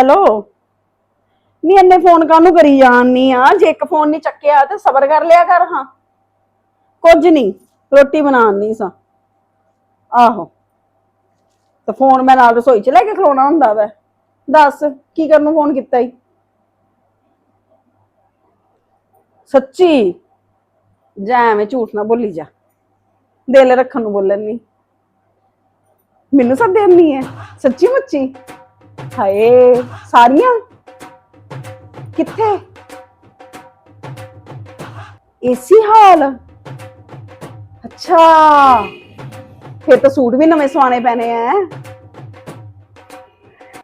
Hello. ਨਹੀਂ ਇੰਨੇ phone ਕਾਹਨੂੰ ਕਰੀ ਜਾਣੀ ਆ? ਜੇ ਇੱਕ ਫੋਨ ਨਹੀਂ ਚੱਕਿਆ ਤੇ ਸਬਰ ਕਰ ਲਿਆ ਕਰ, ਹਾਂ। ਕੁਝ ਨਹੀਂ ਰੋਟੀ ਬਣਾਉਣ ਸਾਂ। ਆਹੋ। ਤੇ ਫੋਨ ਮੈਂ ਨਾਲ ਰਸੋਈ ਚ ਲੈ ਕੇ ਖਲੋਣਾ ਹੁੰਦਾ ਵੈ। ਦੱਸ, ਕੀ ਕਰਨ ਨੂੰ ਫੋਨ ਕੀਤਾ ਈ? ਸੱਚੀ? ਜਾ ਐਵੇਂ ਝੂਠ ਨਾ ਬੋਲੀ ਜਾ। ਦਿਲ ਰੱਖਣ ਨੂੰ ਬੋਲਣ ਨਹੀਂ ਮੈਨੂੰ ਸਭ ਦੇਣੀ ਹੈ ਸੱਚੀ ਮੁੱਚੀ? ਹਾਏ, ਸਾਰੀਆਂ? ਕਿੱਥੇ? ਏਸੀ ਹਾਲ? ਅੱਛਾ। ਫਿਰ ਤਾਂ ਸੂਟ ਵੀ ਨਵੇਂ ਸਵਾਣੇ ਪੈਣੇ ਐ।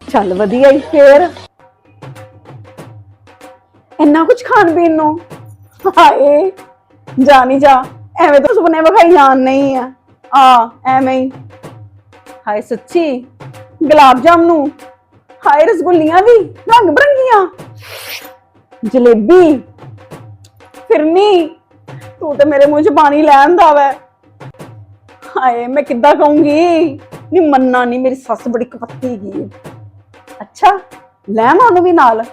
ਚੱਲ ਵਧੀਆ ਹੀ ਫੇਰ। ਇੰਨਾ ਕੁਝ ਖਾਣ ਪੀਣ ਨੂੰ? ਹਾਏ, ਜਾ ਨਹੀਂ ਜਾ। ਐਵੇਂ ਤਾਂ ਸੁਪਨੇ ਵਿਖਾਈ ਜਾਣ ਨਹੀਂ ਆ। ਆ, ਐਵੇਂ ਹੀ ਹਾਏ, ਸੱਚੀ? ਗੁਲਾਬ ਜਾਮਨੂ ਹਾਏ ਰਸਗੁੱਲੀਆਂ ਵੀ, ਰੰਗ ਬਰੰਗੀਆਂ। ਜਲੇਬੀ, ਫਿਰਨੀ, ਤੂੰ ਤੇ ਮੇਰੇ ਮੂੰਹ 'ਚ ਪਾਣੀ ਲੈਣ ਦਾ ਵੈ। ਹਾਏ, ਮੈਂ ਕਿੱਦਾਂ ਕਹੂੰਗੀ? ਨਹੀਂ ਮੰਨਣਾ ਨਹੀਂ ਮੇਰੀ ਸੱਸ ਬੜੀ ਕਪੱਤੀ ਗਈ ਅੱਛਾ, ਲੈ ਮੈਂ ਉਹਨੂੰ ਵੀ ਨਾਲ।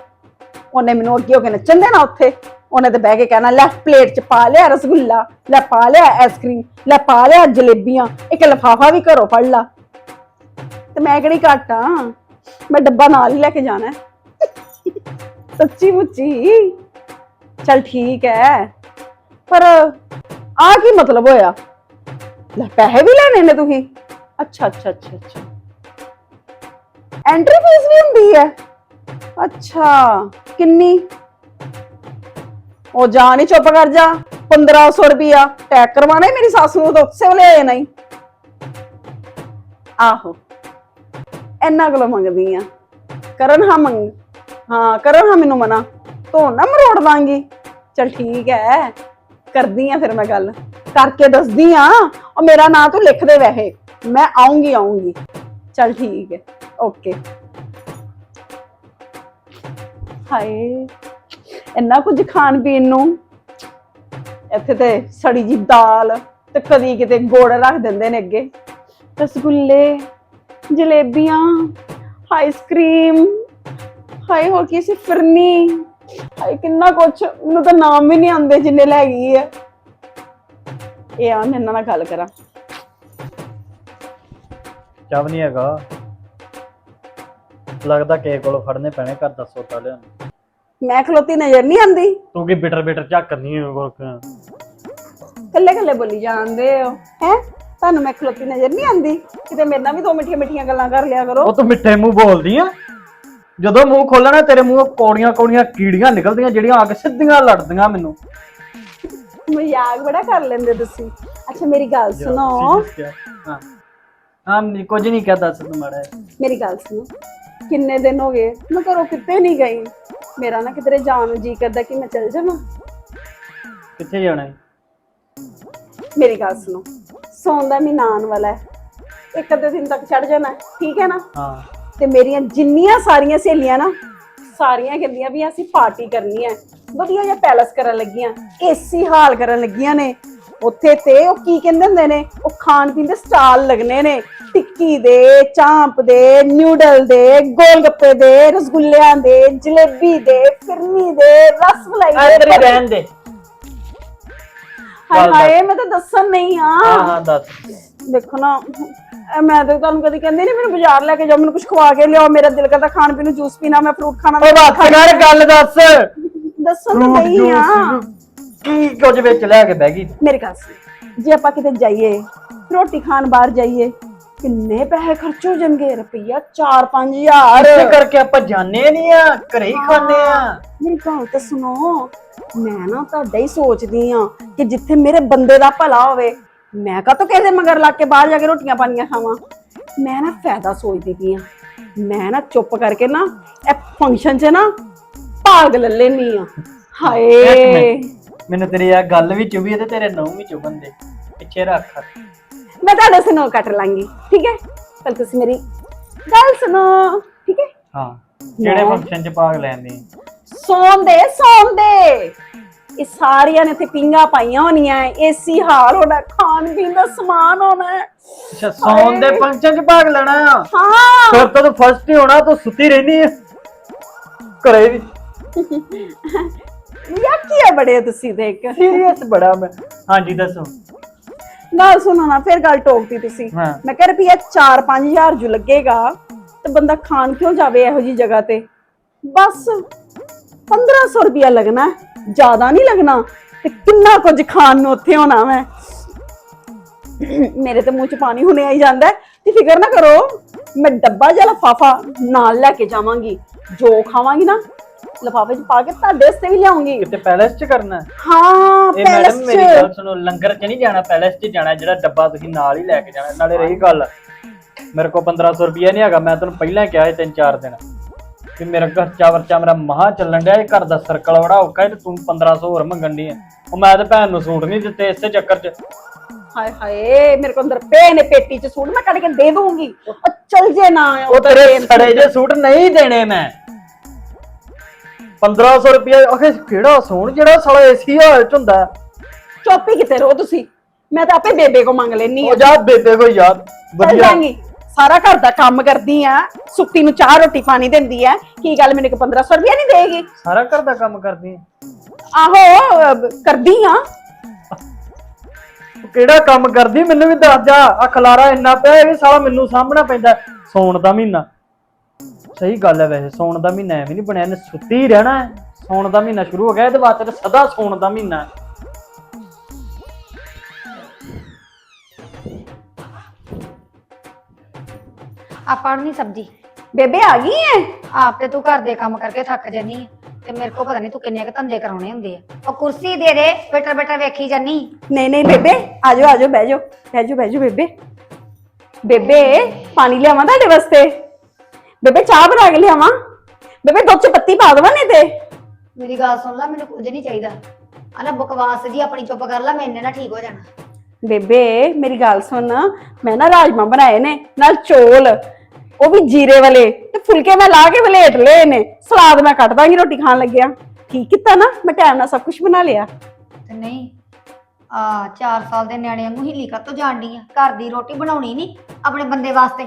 ਉਹਨੇ ਮੈਨੂੰ ਅੱਗੇ ਹੋ ਕੇ ਨੱਚਣ ਦੇਣਾ ਉੱਥੇ। ਉਹਨੇ ਤੇ ਬਹਿ ਕੇ ਕਹਿਣਾ, ਲੈ ਪਲੇਟ 'ਚ ਪਾ ਲਿਆ ਰਸਗੁੱਲਾ, ਲੈ ਪਾ ਲਿਆ ਆਈਸਕ੍ਰੀਮ, ਲੈ ਪਾ ਲਿਆ ਜਲੇਬੀਆਂ, ਇੱਕ ਲਫਾਫਾ ਵੀ ਘਰੋਂ ਫੜ ਲਾ। ਤੇ ਮੈਂ ਕਿਹੜੀ ਘੱਟ ਆ? ਮੈਂ ਡੱਬਾ ਨਾਲ ਹੀ ਲੈ ਕੇ ਜਾਣਾ ਹੈ। ਸੱਚੀ ਮੁੱਚੀ। ਚਲ ਠੀਕ ਹੈ। ਪਰ ਆ ਕੀ ਮਤਲਬ ਹੋਇਆ? ਲੈ, ਪੈਸੇ ਵੀ ਲੈਣੇ ਨੇ ਤੁਸੀਂ? ਅੱਛਾ ਅੱਛਾ ਅੱਛਾ ਅੱਛਾ। ਐਂਟਰੀ ਫੀਸ ਵੀ ਹੁੰਦੀ ਹੈ? ਅੱਛਾ, ਕਿੰਨੀ? ਉਹ ਜਾ ਨਹੀਂ ਚੁੱਪ ਕਰ ਜਾ। 1500 ਰੁਪਿਆ ਟੈਕ ਕਰਵਾਣਾ ਮੇਰੀ ਸੱਸ ਨੂੰ ਤਾਂ ਉਸੇ ਵੇਲੇ ਆਏ ਨਹੀਂ। ਆਹੋ। ਇੰਨਾ ਕੋਲੋਂ ਮੰਗਦੀ ਆ। ਕਰਨ ਹਾਂ ਮੰਗ, ਹਾਂ, ਕਰਨ ਹਾਂ ਮੈਨੂੰ ਮਨਾ। ਤੋਂ ਨਾ ਮਰੋੜ ਦਾਂਗੀ ਚਲ ਠੀਕ ਹੈ ਕਰਦੀ ਆ ਫਿਰ ਮੈਂ ਗੱਲ। ਕਰਕੇ ਦੱਸਦੀ ਆ, ਉਹ ਮੇਰਾ ਨਾਂ ਤੂੰ ਲਿਖ ਦੇ ਵੈਸੇ। ਮੈਂ ਆਉਂਗੀ ਆਉਂਗੀ। ਚਲ ਠੀਕ ਹੈ ਓਕੇ। ਹਾਏ, ਇੰਨਾ ਕੁਝ ਖਾਣ ਪੀਣ ਨੂੰ। ਇੱਥੇ ਤੇ ਸੜੀ ਜੀ ਦਾਲ ਤੇ ਕਦੀ ਕਿਤੇ ਗੋੜ ਰੱਖ ਦਿੰਦੇ ਨੇ ਅੱਗੇ। ਰਸਗੁੱਲੇ। ਜਲੇਬੀਆਂ ਆਈਸਕ੍ਰੀਮ ਹਾਏ ਹੋਰ ਕੀ ਸੀ ਫਿਰਨੀ। ਹਾਏ ਕਿੰਨਾ ਕੁਛ ਮੈਨੂੰ ਤਾਂ ਨਾਮ ਵੀ ਨਹੀਂ ਆਉਂਦੇ ਜਿੰਨੇ ਲੈ ਗਈ ਹੈ ਇਹ ਆ ਮੈਂ ਇਹਨਾਂ ਨਾਲ ਗੱਲ ਕਰਾਂ। ਚਾਹ ਨਹੀਂ ਹੈਗਾ। ਲੱਗਦਾ ਕੇ ਕੋਲੋਂ ਫੜਨੇ ਪੈਣੇ ਘਰ ਦਾ ਸੋਟਾ ਲਿਆ ਮੈਂ ਖਲੋਤੀ ਨਜ਼ਰ ਨਹੀਂ ਆਉਂਦੀ। ਤੂੰ ਕੀ ਬਿਟਰ ਬਿਟਰ ਝੱਕ ਕਰਨੀ ਹੈ ਗੋਰਖ ਕੱਲੇ ਕੱਲੇ ਬੋਲੀ ਜਾਂਦੇ ਹੋ ਹੈ? ਤੁਹਾਨੂੰ ਮੈਂ ਖਲੋਤੀ ਨਜ਼ਰ ਨਹੀਂ ਆਉਂਦੀ। ਕਿਤੇ ਮੇਰੇ ਨਾਲ ਵੀ ਦੋ ਮਿੱਠੀਆਂ ਮਿੱਠੀਆਂ ਗੱਲਾਂ ਕਰ ਲਿਆ ਕਰੋ। ਉਹ ਤੂੰ ਮਿੱਠੇ ਮੂੰਹ ਬੋਲਦੀ ਆ। ਜਦੋਂ ਮੂੰਹ ਖੋਲਣਾ ਤੇਰੇ ਮੂੰਹੋਂ ਕੌੜੀਆਂ ਕੌੜੀਆਂ ਕੀੜੀਆਂ ਨਿਕਲਦੀਆਂ ਜਿਹੜੀਆਂ ਆ ਕੇ ਸਿੱਧੀਆਂ ਲੜਦੀਆਂ ਮੈਨੂੰ। ਮਜ਼ਾਕ ਬੜਾ ਕਰ ਲੈਂਦੇ ਤੁਸੀਂ। ਅੱਛਾ ਮੇਰੀ ਗੱਲ ਸੁਣੋ। ਹਾਂ। ਹਾਂ ਨਹੀਂ ਕੁਝ ਨਹੀਂ ਕਹਦਾ ਤੂੰ ਮਾੜਾ। ਮੇਰੀ ਗੱਲ ਸੁਣੋ। ਕਿੰਨੇ ਦਿਨ ਹੋ ਗਏ? ਮੈਂ ਘਰੋਂ ਕਿਤੇ ਨਹੀਂ ਗਈ। ਮੇਰਾ ਨਾ ਕਿਧਰੇ ਜਾਣ ਨੂੰ ਜੀ ਕਰਦਾ ਕਿ ਮੈਂ ਚੱਲ ਜਾਵਾਂ। ਕਿੱਥੇ ਜਾਣਾ ਹੈ? ਮੇਰੀ ਗੱਲ ਸੁਣੋ। ਸੌਣ ਦਾ ਮਹੀਨਾ ਆਉਣ ਵਾਲਾ ਹੈ। ਇੱਕ ਅੱਧੇ ਦਿਨ ਤੱਕ ਚੜ ਜਾਣਾ ਹੈ, ਠੀਕ ਹੈ ਨਾ? ਹਾਂ। ਤੇ ਮੇਰੀਆਂ ਜਿੰਨੀਆਂ ਸਾਰੀਆਂ ਸਹੇਲੀਆਂ ਨਾ ਸਾਰੀਆਂ ਕਹਿੰਦੀਆਂ ਵੀ ਅਸੀਂ ਪਾਰਟੀ ਕਰਨੀ ਹੈ। ਵਧੀਆ ਜਿਹਾ ਪੈਲਸ ਕਰਨ ਲੱਗੀਆਂ ਏਸੀ ਹਾਲ ਕਰਨ ਲੱਗੀਆਂ ਨੇ। ਉੱਥੇ ਤੇ ਉਹ ਕੀ ਕਹਿੰਦੇ ਹੁੰਦੇ ਨੇ ਉਹ ਖਾਣ ਪੀਣ ਦੇ ਸਟਾਲ ਲੱਗਨੇ ਨੇ। ਟਿੱਕੀ ਦੇ ਚਾਂਪ ਦੇ ਨਿਊਡਲ ਦੇ ਗੋਲ ਗੱਪੇ ਦੇ ਰਸਗੁੱਲਿਆਂ ਦੇ ਜਲੇਬੀ ਦੇ ਫਿਰਨੀ ਦੇ ਰਸਮਲਾਈ ਇੱਧਰ ਹੀ ਦੇ ਰਹਿਣ ਦੇ। ਹਾਏ ਹਾਏ ਮੈਂ ਤਾਂ ਦੱਸਣ ਨਹੀਂ ਆ। ਹਾਂ ਹਾਂ ਦੱਸ। ਦੇਖੋ ਨਾ ਇਹ ਮੈਂ ਤਾਂ ਤੁਹਾਨੂੰ ਕਦੀ ਕਹਿੰਦੀ ਨਹੀਂ ਮੈਨੂੰ ਬਾਜ਼ਾਰ ਲੈ ਕੇ ਜਾਓ ਮੈਨੂੰ ਕੁਝ ਖਵਾ ਕੇ ਲਿਆਓ ਮੇਰਾ ਦਿਲ ਕਰਦਾ ਖਾਣ ਪੀਣ ਨੂੰ ਜੂਸ ਪੀਣਾ ਮੈਂ ਫਰੂਟ ਖਾਣਾ ਉਹ ਬਸ ਕਰ ਗੱਲ ਦੱਸ। ਦੱਸਣ ਤਾਂ ਨਹੀਂ ਆ। ਕੀ ਕੁਝ ਵਿੱਚ ਲੈ ਕੇ ਬਹਿ ਗਈ? ਮੇਰੇ ਘਰ ਜੇ ਆਪਾਂ ਕਿਤੇ ਜਾਈਏ ਰੋਟੀ ਖਾਣ ਬਾਹਰ ਜਾਈਏ ਕਿੰਨੇ ਪੈਸੇ ਖਰਚ ਹੋ ਜਾਣਗੇ? ਰੁਪਈਆ 4-5000 ਇਸੇ ਕਰਕੇ ਆਪਾਂ ਜਾਣੇ ਨਹੀਂ ਆ ਘਰੇ ਹੀ ਖਾਣੇ ਆ। ਮੇਰੀ ਗੱਲ ਤਾਂ ਸੁਣੋ ਮੈਂ ਨਾ ਤੁਹਾਡਾ ਹੀ ਸੋਚਦੀ ਆ ਕਿ ਜਿੱਥੇ ਮੇਰੇ ਬੰਦੇ ਦਾ ਭਲਾ ਹੋਵੇ ਮੈਂ ਕਾਹਤੋਂ ਕਿਸੇ ਮਗਰ ਲੱਗ ਕੇ ਬਾਹਰ ਜਾ ਕੇ ਰੋਟੀਆਂ ਪਾਣੀਆਂ ਖਾਵਾਂ? ਮੈਂ ਨਾ ਫਾਇਦਾ ਸੋਚਦੀ ਪਈ ਆ। ਮੈਂ ਨਾ ਚੁੱਪ ਕਰਕੇ ਨਾ ਇਹ ਫੰਕਸ਼ਨ 'ਚ ਨਾ ਭਾਗ ਲੈ ਲੈਣੀ ਆ। ਹਾਏ। ਮੈਨੂੰ ਤੇਰੀ ਇਹ ਗੱਲ ਵੀ ਚੁਭੀ ਤੇ ਤੇਰੇ ਨਹੁੰ ਵੀ ਚੁਭਣ ਦੇ। ਪਿੱਛੇ ਰੱਖ। ਮੈਂ ਤੁਹਾਡਾ ਸੁਣੋ ਕੱਟ ਲਾਂਗੀ ਠੀਕ ਹੈ? ਪਰ ਤੁਸੀਂ ਮੇਰੀ ਗੱਲ ਸੁਣੋ ਠੀਕ ਹੈ? ਹਾਂ। ਜਿਹੜੇ ਮੈਂ- ਫੰਕਸ਼ਨ 'ਚ ਭਾਗ ਲੈਂਦੇ? ਸੌਣ ਦੇ ਸੌਣ ਦੇ ਇਹ ਸਾਰੀਆਂ ਨੇ ਇੱਥੇ ਪਿੰਗਾ ਪਾਈਆਂ ਹੋਣੀਆਂ ਏਸੀ ਹਾਲ ਹੋਣਾ ਖਾਣ ਪੀਣ ਦਾ ਸਮਾਨ ਹੋਣਾ। ਅੱਛਾ ਸੌਣ ਦੇ ਫੰਕਸ਼ਨ 'ਚ ਭਾਗ ਲੈਣਾ ਆ? ਹਾਂ। ਫਿਰ ਤਾਂ ਤੂੰ ਫਸਟ ਹੀ ਹੋਣਾ ਤੂੰ ਸੁੱਤੀ ਰਹਿਣੀ ਹੈ ਘਰੇ ਵੀ। ਯਾਕੀ ਆ ਬੜੇ ਤੁਸੀਂ ਦੇਖ। ਸੀਰੀਅਸ ਬੜਾ ਮੈਂ। ਹਾਂਜੀ ਦੱਸੋ। ਗੱਲ ਸੁਣੋ ਨਾ ਫਿਰ ਗੱਲ ਟੋਕਤੀ ਤੁਸੀਂ। ਹਾਂ। ਮੈਂ ਕਿਹਾ ਰੁਪਿਆ 4-5000 ਜੋ ਲੱਗੇਗਾ ਤੇ ਬੰਦਾ ਖਾਣ ਕਿਉਂ ਜਾਵੇ ਇਹੋ ਜੀ ਜਗ੍ਹਾ ਤੇ? ਬਸ। 1500 ਰੁਪਿਆ ਲੱਗਣਾ ਜ਼ਿਆਦਾ ਨਹੀਂ ਲੱਗਣਾ। ਤੇ ਕਿੰਨਾ ਕੁਝ ਖਾਣ ਨੂੰ ਉੱਥੇ ਹੋਣਾ ਮੈਂ। ਮੇਰੇ ਤੇ ਮੂੰਹ 'ਚ ਪਾਣੀ ਹੁਣੇ ਆਈ ਜਾਂਦਾ ਤੇ ਫਿਕਰ ਨਾ ਕਰੋ ਮੈਂ ਡੱਬਾ ਜਾਂ ਲਫਾਫਾ ਨਾਲ ਲੈ ਕੇ ਜਾਵਾਂਗੀ। ਜੋ ਖਾਵਾਂਗੀ ਨਾ ਲਫਾਫੇ 'ਚ ਪਾ ਕੇ ਤੁਹਾਡੇ ਵਾਸਤੇ ਵੀ ਲਿਆਉਂਗੀ। ਕਿਤੇ ਪੈਲਸ 'ਚ ਕਰਨਾ ਹੈ? ਹਾਂ ਇਹ ਪੈਲਸ ਮੈਡਮ ਮੇਰੀ 'ਚ। ਗੱਲ ਸੁਣੋ ਲੰਗਰ 'ਚ ਨਹੀਂ ਜਾਣਾ ਪੈਲਸ 'ਚ ਜਾਣਾ ਜਿਹੜਾ ਡੱਬਾ ਤੁਸੀਂ ਨਾਲ ਹੀ ਲੈ ਕੇ ਜਾਣਾ। ਨਾਲੇ ਰਹੀ ਗੱਲ ਮੇਰੇ ਕੋਲ 1500 ਰੁਪਏ ਨਹੀਂ ਹੈਗਾ ਮੈਂ ਤੈਨੂੰ ਪਹਿਲਾਂ ਕਿਹਾ ਸੀ ਤਿੰਨ ਚਾਰ ਦਿਨ। ਕਿ ਮੇਰਾ ਖਰਚਾ ਵਰਚਾ ਮੇਰਾ ਮਹਾ ਚੱਲਣ ਡਿਆ ਇਹ ਘਰ ਦਾ ਸਰਕਲ ਬੜਾ ਔਖਾ ਹੈ ਤੇ ਤੂੰ 1500 ਹੋਰ ਮੰਗਣ ਦੀ ਹੈ ਉਹ ਮੈਂ ਤੇ ਭੈਣ ਨੂੰ ਸੂਟ ਨਹੀਂ ਦਿੱਤੇ ਇਸੇ ਚੱਕਰ 'ਚ। ਹਾਏ ਹਾਏ ਮੇਰੇ ਕੋਲ ਅੰਦਰ ਪਏ ਨੇ ਪੇਟੀ 'ਚ ਸੂਟ ਮੈਂ ਕੱਢ ਕੇ ਦੇ ਦੂੰਗੀ ਉਹ ਚੱਲ ਜੇ ਨਾ ਉਹ ਤੇਰੇ ਸੜੇ ਜੇ ਸੂਟ ਨਹੀਂ ਦੇਣੇ ਮੈਂ। 1500 ਰੁਪਏ ਆਖੇ ਕਿਹੜਾ ਸੋਹਣ ਜਿਹੜਾ ਸਾਲਾ ਏਸੀ ਹਾਲ 'ਚ ਹੁੰਦਾ? ਚੁੱਪ ਕਿਤੇ ਰਹੋ ਤੁਸੀਂ? ਮੈਂ ਤਾਂ ਆਪੇ ਬੇਬੇ ਕੋ ਮੰਗ ਲੈਣੀ ਉਹ ਜਾ ਬੇਬੇ ਕੋ ਯਾਰ ਵਧੀਆ। ਸਾਰਾ ਘਰ ਦਾ ਕੰਮ ਕਰਦੀ ਆ ਸੁੱਤੀ ਨੂੰ ਚਾਹ ਰੋਟੀ ਪਾਣੀ ਦਿੰਦੀ ਆ ਕੀ ਗੱਲ ਮੈਨੂੰ ਕਿ 1500 ਰੁਪਏ ਨਹੀਂ ਦੇਗੀ? ਸਾਰਾ ਘਰ ਦਾ ਕੰਮ ਕਰਦੀ ਹੈ ਆਹੋ ਅਹ, ਕਰਦੀ ਆ। ਕਿਹੜਾ ਕੰਮ ਕਰਦੀ? ਮੈਨੂੰ ਵੀ ਦੱਸ ਜਾ ਆ ਖਲਾਰਾ ਇੰਨਾ ਪਿਆ ਇਹ ਵੀ ਸਾਲਾ ਮੈਨੂੰ ਸਾਹਮਣਾ ਪੈਂਦਾ ਸੌਣ ਦਾ ਮਹੀਨਾ। ਸਹੀ ਗੱਲ ਹੈ ਵੈਸੇ ਸੌਣ ਦਾ ਮਹੀਨਾ ਐਵੇਂ ਨਹੀਂ ਬਣਿਆ ਇਹਨੇ ਸੁੱਤੀ ਹੀ ਰਹਿਣਾ ਹੈ। ਸੌਣ ਦਾ ਮਹੀਨਾ ਸ਼ੁਰੂ ਹੋ ਗਿਆ ਇਹਦੇ ਵਾਸਤੇ ਤਾਂ ਸਦਾ ਸੌਣ ਦਾ ਮਹੀਨਾ ਹੈ। ਆਪਾਂ ਨੂੰ ਨਹੀਂ ਸਬਜੀ ਬੇਬੇ ਆ ਗਈ ਐ? ਆਪ ਤੇ ਤੂੰ ਘਰ ਦੇ ਕੰਮ ਕਰਕੇ ਥੱਕ ਜਾਨੀ ਤੇ ਮੇਰੇ ਕੋ ਪਤਾ ਨਹੀਂ ਤੂੰ ਕਿੰਨੇ ਕ ਧੰਦੇ ਕਰਾਉਣੇ ਹੁੰਦੇ ਆ। ਉਹ ਕੁਰਸੀ ਦੇ ਦੇ ਬੈਠਾ ਬੈਠਾ ਵੇਖੀ ਜਾਨੀ। ਨਹੀਂ ਨਹੀਂ ਬੇਬੇ ਆਜੋ ਆਜੋ ਬਹਿ ਜਾਓ ਬਹਿ ਜਾਓ ਬਹਿ ਜਾਓ ਬੇਬੇ। ਬੇਬੇ ਪਾਣੀ ਲਿਆਵਾਂ ਤੁਹਾਡੇ ਵਾਸਤੇ? ਬੇਬੇ ਚਾਹ ਬਣਾ ਕੇ ਲਿਆਵਾਂ। ਬੇਬੇ ਦੁੱਧ ਚ ਪੱਤੀ ਪਾ ਦੇਵਾਂ ਨਹੀਂ ਤੇ? ਮੇਰੀ ਗੱਲ ਸੁਣ ਲੈ ਮੈਨੂੰ ਕੁਝ ਨਹੀਂ ਚਾਹੀਦਾ। ਆ ਨਾ ਬਕਵਾਸ ਜੀ ਆਪਣੀ ਚੁੱਪ ਕਰ ਲੈ ਮੈਂ ਇੰਨੇ ਨਾਲ ਠੀਕ ਹੋ ਜਾਣਾ। ਬੇਬੇ ਮੇਰੀ ਗੱਲ ਸੁਣ। ਮੈਂ ਨਾ ਰਾਜਮਾ ਬਣਾਏ ਨੇ ਨਾਲ ਚੋਲ। ਉਹ ਵੀ ਜੀਰੇ ਵਾਲੇ ਤੇ ਫੁਲਕੇ ਮੈਂ ਲਾ ਕੇ ਵਲੇਟ ਲਏ ਨੇ। ਸਲਾਦ ਮੈਂ ਕੱਟ ਦਾਂਗੀ ਰੋਟੀ ਖਾਣ ਲੱਗਿਆ। ਠੀਕ ਕੀਤਾ ਨਾ? ਮੈਂ ਟਾਈਮ ਨਾਲ ਸਭ ਕੁਝ ਬਣਾ ਲਿਆ। ਤੇ ਨਹੀਂ ਆ 4 ਸਾਲ ਦੇ ਨਿਆਣੇ ਵਾਂਗੂ ਹੀਲੀ ਕੱਤੋਂ ਜਾਣਦੀ ਆ। ਘਰ ਦੀ ਰੋਟੀ ਬਣਾਉਣੀ ਨਹੀਂ ਆਪਣੇ ਬੰਦੇ ਵਾਸਤੇ।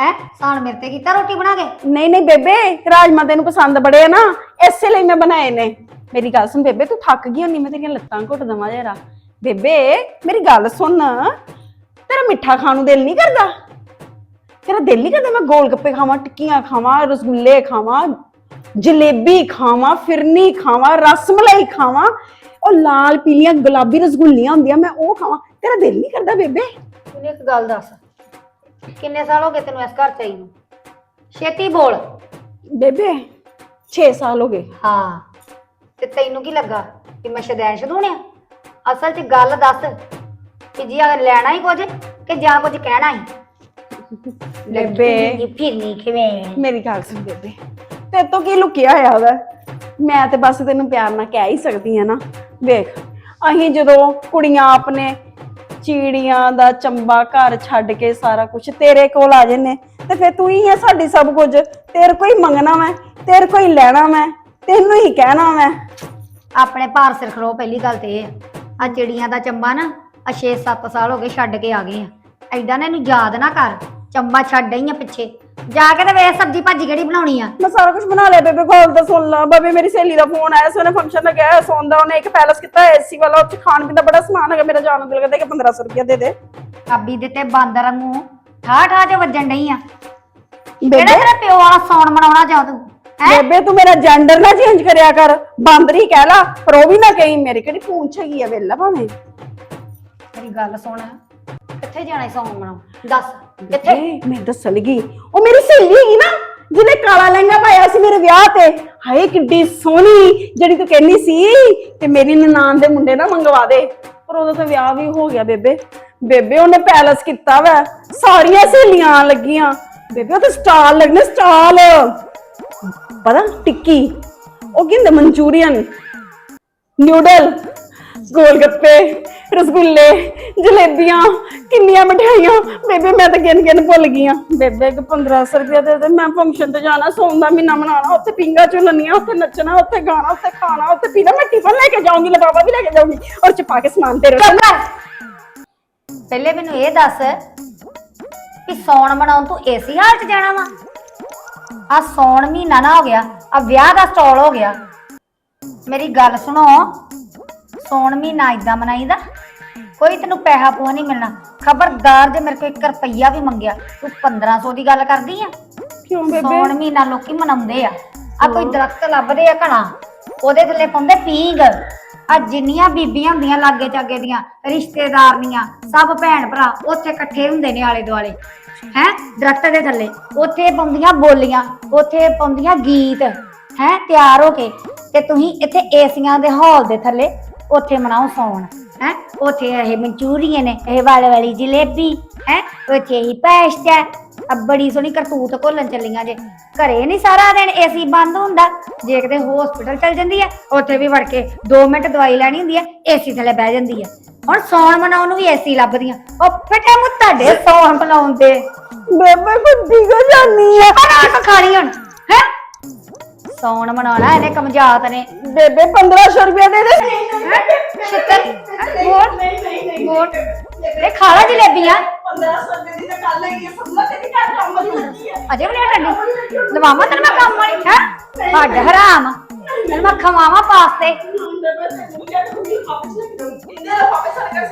ਹੈ? ਸਾਨ ਮੇਰੇ ਤੇ ਕੀਤਾ ਰੋਟੀ ਬਣਾ ਕੇ? ਨਹੀਂ ਨਹੀਂ ਬੇਬੇ ਰਾਜਮਾ ਤੈਨੂੰ ਪਸੰਦ ਬੜੇ ਆ ਨਾ। ਇਸੇ ਲਈ ਮੈਂ ਬਣਾਏ ਨੇ। ਮੇਰੀ ਗੱਲ ਸੁਣ ਬੇਬੇ ਤੂੰ ਥੱਕ ਗਈ ਹੁੰਨੀ ਮੈਂ ਤੇਰੀਆਂ ਲੱਤਾਂ ਘੁੱਟ ਦਵਾਂ ਜਰਾ। ਬੇਬੇ ਮੇਰੀ ਗੱਲ ਸੁਣ। ਤੇਰਾ ਮਿੱਠਾ ਖਾਣ ਨੂੰ ਦਿਲ ਨਹੀਂ ਕਰਦਾ। ਤੇਰਾ ਦਿਲ ਨਹੀਂ ਕਰਦਾ ਮੈਂ ਗੋਲ ਗੱਪੇ ਖਾਵਾਂ ਟਿੱਕੀਆਂ ਖਾਵਾਂ ਰਸਗੁੱਲੇ ਖਾਵਾਂ ਜਲੇਬੀ ਖਾਵਾਂ ਫਿਰਨੀ ਖਾਵਾਂ ਰਸਮਲਾਈ ਖਾਵਾਂ ਉਹ ਲਾਲ ਪੀਲੀਆਂ ਗੁਲਾਬੀ ਰਸਗੁੱਲੀਆਂ ਹੁੰਦੀਆਂ ਮੈਂ ਉਹ ਖਾਵਾਂ। ਤੇਰਾ ਦਿਲ ਨਹੀਂ ਕਰਦਾ ਬੇਬੇ? ਮੈਨੂੰ ਇੱਕ ਗੱਲ ਦੱਸ ਕਿੰਨੇ ਸਾਲ ਹੋ ਗਏ ਤੈਨੂੰ ਇਸ ਘਰ ਚ ਆਈ ਨੂੰ? ਛੇਤੀ ਬੋਲ। ਬੇਬੇ 6 ਸਾਲ ਹੋ ਗਏ। ਹਾਂ ਤੇ ਤੈਨੂੰ ਕੀ ਲੱਗਾ ਕਿ ਮੈਂ ਸ਼ਦੈਨ ਸ਼ਦੂਣਿਆ ਅਸਲ 'ਚ ਗੱਲ ਦੱਸ ਕਿ ਜੀ ਅਗਰ ਲੈਣਾ ਹੀ ਕੁਝ ਕਿ ਜਾਂ ਕੁਝ ਕਹਿਣਾ ਹੀ? ਬੇਬੇ ਫਿਰਨੀ ਕਿਵੇਂ? ਮੇਰੀ ਗੱਲ ਸੁਣ ਬੇਬੇ। ਤੇ ਤੋਂ ਕੀ ਲੁਕਿਆ ਹੋਇਆ ਵਾ ਮੈਂ ਤੇ ਬਸ ਤੈਨੂੰ ਪਿਆਰ ਨਾਲ ਕਹਿ ਹੀ ਸਕਦੀ ਆ ਨਾ। ਵੇਖ ਅਸੀਂ ਜਦੋਂ ਕੁੜੀਆਂ ਆਪਣੇ ਚੀੜੀਆਂ ਦਾ ਚੰਬਾ ਘਰ ਛੱਡ ਕੇ ਸਾਰਾ ਕੁਝ ਤੇਰੇ ਕੋਲ ਆ ਜੰਨੇ ਤੇ ਫਿਰ ਤੂੰ ਹੀ ਹੈ ਸਾਡੀ ਸਭ ਕੁਝ। ਤੇਰੇ ਕੋਈ ਮੰਗਣਾ ਮੈਂ ਤੇਰੇ ਕੋਈ ਲੈਣਾ ਮੈਂ ਤੈਨੂੰ ਹੀ ਕਹਿਣਾ ਮੈਂ। ਆਪਣੇ ਭਾਰ ਸਿਰ ਖੜੋ ਪਹਿਲੀ ਗੱਲ ਤੇ ਇਹ ਆ। ਚਿੜੀਆਂ ਦਾ ਚੰਬਾ ਨਾ ਆ 6-7 ਸਾਲ ਹੋ ਗਏ ਛੱਡ ਕੇ ਆ ਗਏ ਆ। ਐਡਾ ਨਾ ਇਹਨੂੰ ਯਾਦ ਨਾ ਕਰ। ਚੰਬਾ ਛੱਡ ਆਈ ਆ ਪਿੱਛੇ। ਜਾ ਕੇ ਤੇ ਵੇਖ ਸਬਜੀ ਭਾਜੀ ਕਿਹੜੀ ਬਣਾਉਣੀ ਆ। ਮੈਂ ਸਾਰਾ ਕੁਝ ਬਣਾ ਲਿਆ ਬੇਬੇ ਕੋਲ ਤਾਂ ਸੁਣ ਲਾ। ਬੇਬੇ ਮੇਰੀ ਸਹੇਲੀ ਦਾ ਫੋਨ ਆਇਆ ਸੀ ਉਹਨੇ ਫੰਕਸ਼ਨ ਲੱਗਿਆ ਹੋਇਆ ਸੌਂਦਾ ਉਹਨੇ ਇੱਕ ਪੈਲਸ ਕੀਤਾ ਏਸੀ ਵਾਲਾ ਉੱਥੇ ਖਾਣ ਪੀਣ ਦਾ ਬੜਾ ਸਮਾਨ ਹੈਗਾ। ਮੇਰਾ ਜਾਣ ਨੂੰ ਦਿਲ ਕਰਦਾ ਕਿ 1500 ਰੁਪਇਆ ਦੇ ਦੇ। ਕਾਬੀ ਦੇ ਤੇ ਬਾਂਦਰ ਨੂੰ ਠਾ ਠਾ ਚ ਵੱਜਣ ਡਈ ਆ। ਬੇਬੇ? ਤੇਰਾ ਪਿਓ ਵਾਲਾ ਸੌਣ ਮਨਾਉਣਾ ਚਾਹ ਤੂੰ? ਹੈ? ਬੇਬੇ ਤੂੰ ਮੇਰਾ ਜੈਂਡਰ ਨਾ ਚੇਂਜ ਕਰਿਆ ਕਰ। ਬਾਂਦਰੀ ਕਹਿ ਲਾ ਪਰ ਉਹ ਵੀ ਨਾ ਕਹੀਂ ਮੇਰੇ ਕਿਹੜੀ ਪੂੰਛ ਹੈਗੀ ਆ ਵੇਲਾ ਭਾਵੇਂ। ਮੇਰੀ ਗੱਲ ਸੁਣ। ਕਿੱਥੇ ਜਾਣਾ ਸੌਣ ਮਨਾਉਣ ਦੱਸ, ਕਿੱਥੇ? ਏ ਮੈਂ ਦੱਸਣ ਲੱਗੀ। ਉਹ ਮੇਰੀ ਸਹੇਲੀ ਹੈਗੀ ਨਾ, ਜਿਹਨੇ ਕਾਲਾ ਲਹਿੰਗਾ ਪਾਇਆ ਸੀ ਮੇਰੇ ਵਿਆਹ ਤੇ। ਹਾਏ, ਕਿੱਡੀ ਸੋਹਣੀ, ਜਿਹੜੀ ਤੂੰ ਕਹਿੰਦੀ ਸੀ, ਤੇ ਮੇਰੀ ਨਨਾਣ ਦੇ ਮੁੰਡੇ ਨਾ ਮੰਗਵਾ ਦੇ। ਪਰ ਉਹਦਾ ਤਾਂ ਵਿਆਹ ਵੀ ਹੋ ਗਿਆ, ਬੇਬੇ। ਬੇਬੇ, ਉਹਨੇ ਪੈਲਸ ਕੀਤਾ ਵਾ। ਸਾਰੀਆਂ ਸਹੇਲੀਆਂ ਆਉਣ ਲੱਗੀਆਂ। ਬੇਬੇ, ਉਹ ਤੇ ਸਟਾਲ ਲੱਗਣੇ, ਸਟਾਲ। ਪਤਾ, ਟਿੱਕੀ। ਉਹ ਕਹਿੰਦੇ ਮਨਚੂਰੀਅਨ। ਨਿਊਡਲ। ਗੋਲ ਗੱਪੇ ਰਸਗੁੱਲੇ ਜਲੇਬੀਆਂ ਕਿੰਨੀਆਂ ਮਠਿਆਈਆਂ। ਬੇਬੇ ਮੈਂ ਤਾਂ ਗਿਣ ਗਿਣ ਭੁੱਲ ਗਈਆਂ ਬੇਬੇ ਕਿ 1500 ਰੁਪਏ ਦੇ ਦੇ। ਮੈਂ ਫੰਕਸ਼ਨ ਤੇ ਜਾਣਾ ਸੌਣ ਦਾ ਮਹੀਨਾ ਮਨਾਉਣਾ ਉੱਥੇ ਪਿੰਗਾ ਝੁਲਣੀਆਂ ਉੱਥੇ ਨੱਚਣਾ ਉੱਥੇ ਗਾਣਾ ਉੱਥੇ ਖਾਣਾ ਉੱਥੇ ਪੀਣਾ। ਮੈਂ ਟਿਫਨ ਲੈ ਕੇ ਜਾਊਂਗੀ ਲਫਾਫਾ ਵੀ ਲੈ ਕੇ ਜਾਊਂਗੀ ਔਰ ਚ ਪਾ ਕੇ ਸਮਾਨ ਤੇਰੇ ਚੁੱਪ ਕਰ ਪਹਿਲੇ ਮੈਨੂੰ ਇਹ ਦੱਸ ਕਿ ਸੌਣ ਮਨਾਉਣ ਤੂੰ ਏਸੀ ਹਾਲ ਚ ਜਾਣਾ ਵਾ? ਆ ਸੌਣ ਮਹੀਨਾ ਨਾ ਹੋ ਗਿਆ ਆ ਵਿਆਹ ਦਾ ਸਟਾਲ ਹੋ ਗਿਆ। ਮੇਰੀ ਗੱਲ ਸੁਣੋ। ਸੌਣ ਮਹੀਨਾ ਇਦਾਂ ਮਨਾਈਦਾ। ਕੋਈ ਤੈਨੂੰ ਪੈਸਾ ਪੂਆ ਨਹੀਂ ਮਿਲਣਾ। ਖਬਰਦਾਰ ਜੇ ਮੇਰੇ ਕੋਲ 1 ਰੁਪਈਆ ਵੀ ਮੰਗਿਆ ਤੂੰ 1500 ਦੀ ਗੱਲ ਕਰਦੀ ਆ? ਕਿਉਂ ਸੌਣ ਮਹੀਨਾ ਲੋਕੀ ਮਨਾਉਂਦੇ ਆ। ਆ ਕੋਈ ਦਰਖਤ ਲੱਭਦੇ ਆ ਘਣਾ ਉਹਦੇ ਥੱਲੇ ਪਾਉਂਦੇ ਪੀਂਗ ਆ ਜਿੰਨੀਆਂ ਬੀਬੀਆਂ ਹੁੰਦੀਆਂ ਲਾਗੇ ਚਾਗੇ ਦੀਆਂ ਰਿਸ਼ਤੇਦਾਰ ਦੀਆਂ ਸਭ ਭੈਣ ਭਰਾ ਉੱਥੇ ਇਕੱਠੇ ਹੁੰਦੇ ਨੇ ਆਲੇ ਦੁਆਲੇ। ਹੈ? ਦਰਖਤ ਦੇ ਥੱਲੇ। ਉੱਥੇ ਪਾਉਂਦੀਆਂ ਬੋਲੀਆਂ ਉੱਥੇ ਪਾਉਂਦੀਆਂ ਗੀਤ। ਹੈ? ਤਿਆਰ ਹੋ ਕੇ। ਤੇ ਤੁਸੀਂ ਇੱਥੇ ਏਸੀਆਂ ਦੇ ਹਾਲ ਦੇ ਥੱਲੇ ਉੱਥੇ ਮਨਾਓ ਸੌਣ ਹੈ? ਉੱਥੇ ਇਹ ਮਨਚੂਰੀਅਨ ਨੇ ਇਹ ਵਾਲੇ ਵਾਲੀ ਜਲੇਬੀ ਹੈ? ਉੱਥੇ ਹੀ ਪੈਸਟ ਹੈ। ਆ ਬੜੀ ਸੋਹਣੀ ਕਰਤੂਤ ਘੋਲਣ ਚੱਲੀਆਂ ਜੇ। ਘਰੇ ਨਹੀਂ ਸਾਰਾ ਦਿਨ ਏਸੀ ਬੰਦ ਹੁੰਦਾ। ਜੇ ਕਿਤੇ ਹਸਪੀਟਲ ਚਲ ਜਾਂਦੀ ਹੈ ਉੱਥੇ ਵੀ ਵੜ ਕੇ 2 ਮਿੰਟ ਦਵਾਈ ਲੈਣੀ ਹੁੰਦੀ ਹੈ ਏਸੀ ਥੱਲੇ ਬਹਿ ਜਾਂਦੀ ਹੈ। ਹੁਣ ਸੌਣ ਮਨਾਉਣ ਨੂੰ ਵੀ ਏਸੀ ਲੱਭਦੀਆਂ। ਉਹ ਫਿੱਟੇ ਮੁੱਤ ਤੁਹਾਡੇ ਸੌਣ ਤੇ ਬੇਬੇ ਕੁੱਤੀ ਕੋ ਜਾਨੀ ਆ। ਆਹ ਖਾਣੀ ਹੁਣ ਹੈ? ਸੌਣ ਮਨਾਉਣਾ ਇਹਨੇ ਕਮਜਾਤ ਨੇ। ਬੇਬੇ 1500 ਰੁਪਏ ਦੇ ਦੇ ਛਿੱਤਰ ਇਹ ਖਾਲਾ ਜਲੇਬੀਆਂ 1500 ਰੁਪਏ ਦੀ। ਤਾਂ ਗੱਲ ਹੈਗੀ ਸਮਝ ਤੇ ਨਹੀਂ ਕਰ ਕੰਮ ਲੱਗੀ ਆ ਅਜੇ ਵੀ ਨਹੀਂ ਟੰਡੀ ਲਵਾਵਾਂ ਤੈਨੂੰ ਮੈਂ ਕੰਮ ਵਾਲੀ ਹੈ? ਹੱਡ ਹਰਾਮ। ਤੈਨੂੰ ਮੈਂ ਖਵਾਵਾਂ ਪਾਸਤੇ। ਲੈ ਇਹਨੇ ਵਾਪਸ ਆ ਕੇ ਲੈ